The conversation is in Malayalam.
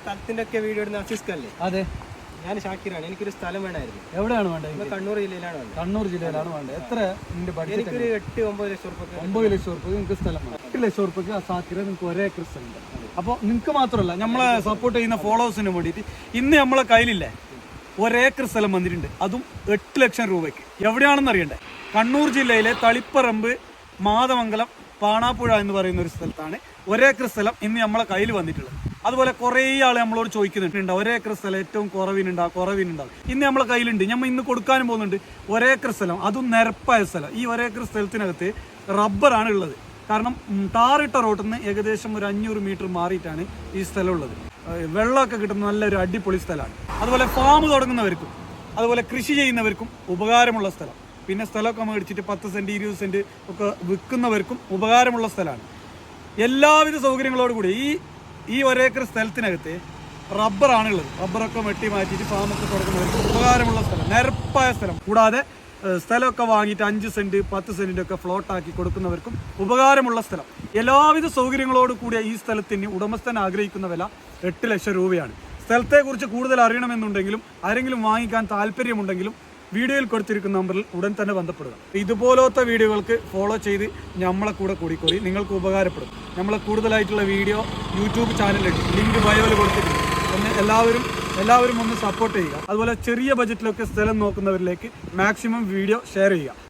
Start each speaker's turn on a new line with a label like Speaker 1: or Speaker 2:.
Speaker 1: സ്ഥലത്തിന്റെ ഒക്കെ വീഡിയോ ഇടുന്ന അസിസ്കല്ലേ
Speaker 2: അതെ.
Speaker 1: ഞാൻ ഷാക്കിറാണ്. എനിക്കൊരു സ്ഥലം വേണമായിരുന്നു.
Speaker 2: എവിടെയാണ് വേണ്ടത്
Speaker 1: കണ്ണൂർ ജില്ലയിലാണ് വേണ്ടത്.
Speaker 2: കണ്ണൂർ ജില്ലയിലാണ് വേണ്ടത്. എത്ര നിന്റെ ബഡ്ജറ്റ്
Speaker 1: എനിക്കൊരു എട്ട് ഒമ്പത് ലക്ഷം റുപ്യ
Speaker 2: ഒമ്പത് ലക്ഷം റുപ്യ നിങ്ങൾക്ക് സ്ഥലം വേണം. എട്ട് ലക്ഷം റുപ്യക്ക് ആ സാക്കിര നിങ്ങൾക്ക് ഒരേ ഏക്കർ അപ്പൊ അപ്പോൾ നിങ്ങൾക്ക് മാത്രമല്ല നമ്മളെ സപ്പോർട്ട് ചെയ്യുന്ന ഫോളോവേഴ്സിന് വേണ്ടിയിട്ട് ഇന്ന് നമ്മളെ കയ്യിലില്ലേ? ഒരേക്കർ സ്ഥലം വന്നിട്ടുണ്ട്. അതും എട്ട് ലക്ഷം രൂപയ്ക്ക്. എവിടെയാണെന്ന് അറിയണ്ടേ? കണ്ണൂർ ജില്ലയിലെ തളിപ്പറമ്പ് മാതമംഗലം പാണാപ്പുഴ എന്ന് പറയുന്ന ഒരു സ്ഥലത്താണ് ഒരേക്കർ സ്ഥലം ഇന്ന് നമ്മളെ കയ്യിൽ വന്നിട്ടുള്ളത്. അതുപോലെ കുറേ ആൾ നമ്മളോട് ചോദിക്കുന്നുണ്ട്. ഒരേക്കർ സ്ഥലം ഏറ്റവും കുറവിനുണ്ടാവും കുറവിനുണ്ടാവും ഇന്ന് നമ്മളെ കയ്യിലുണ്ട്. നമ്മൾ ഇന്ന് കൊടുക്കാനും പോകുന്നുണ്ട്. ഒരേക്കർ സ്ഥലം. അതും നിരപ്പായ സ്ഥലം. ഈ ഒരേക്കർ സ്ഥലത്തിനകത്ത് റബ്ബറാണ് ഉള്ളത്. കാരണം താറിട്ട റോട്ടിൽ നിന്ന് ഏകദേശം ഒരു അഞ്ഞൂറ് മീറ്റർ മാറിയിട്ടാണ് ഈ സ്ഥലം ഉള്ളത് വെള്ളമൊക്കെ കിട്ടുന്ന നല്ലൊരു അടിപൊളി സ്ഥലമാണ്. അതുപോലെ ഫാം തുടങ്ങുന്നവർക്കും അതുപോലെ കൃഷി ചെയ്യുന്നവർക്കും ഉപകാരമുള്ള സ്ഥലം. പിന്നെ സ്ഥലമൊക്കെ മേടിച്ചിട്ട് പത്ത് സെന്റ് ഇരുപത് സെന്റ് ഒക്കെ വിൽക്കുന്നവർക്കും ഉപകാരമുള്ള സ്ഥലമാണ്. എല്ലാവിധ സൗകര്യങ്ങളോടുകൂടി ഈ ഈ ഒരേക്കർ സ്ഥലത്തിനകത്ത് റബ്ബറാണുള്ളത് റബ്ബറൊക്കെ വെട്ടി മാറ്റിയിട്ട് ഫാമൊക്കെ തുടങ്ങുന്നവർക്ക് ഉപകാരമുള്ള സ്ഥലം നിരപ്പായ സ്ഥലം. കൂടാതെ സ്ഥലമൊക്കെ വാങ്ങിയിട്ട് അഞ്ച് സെന്റ് പത്ത് സെന്റിന്റെ ഒക്കെ ഫ്ലോട്ടാക്കി കൊടുക്കുന്നവർക്കും ഉപകാരമുള്ള സ്ഥലം. എല്ലാവിധ സൗകര്യങ്ങളോട് കൂടിയ ഈ സ്ഥലത്തിന് ഉടമസ്ഥൻ ആഗ്രഹിക്കുന്ന വില എട്ട് ലക്ഷം രൂപയാണ്. സ്ഥലത്തെക്കുറിച്ച് കൂടുതൽ അറിയണമെന്നുണ്ടെങ്കിലും ആരെങ്കിലും വാങ്ങിക്കാൻ താല്പര്യമുണ്ടെങ്കിലും വീഡിയോയിൽ കൊടുത്തിരിക്കുന്ന നമ്പറിൽ ഉടൻ തന്നെ ബന്ധപ്പെടുക. ഇതുപോലത്തെ വീഡിയോകൾക്ക് ഫോളോ ചെയ്ത് നമ്മളെ കൂടെ കൂടിക്കൂടി നിങ്ങൾക്ക് ഉപകാരപ്പെടും. നമ്മളെ കൂടുതലായിട്ടുള്ള വീഡിയോ യൂട്യൂബ് ചാനലുണ്ട് ലിങ്ക് ബയോയിൽ കൊടുത്തിട്ടുണ്ട്. ഒന്ന് എല്ലാവരും എല്ലാവരും ഒന്ന് സപ്പോർട്ട് ചെയ്യുക. അതുപോലെ ചെറിയ ബജറ്റിലൊക്കെ സ്ഥലം നോക്കുന്നവരിലേക്ക് മാക്സിമം വീഡിയോ ഷെയർ ചെയ്യുക.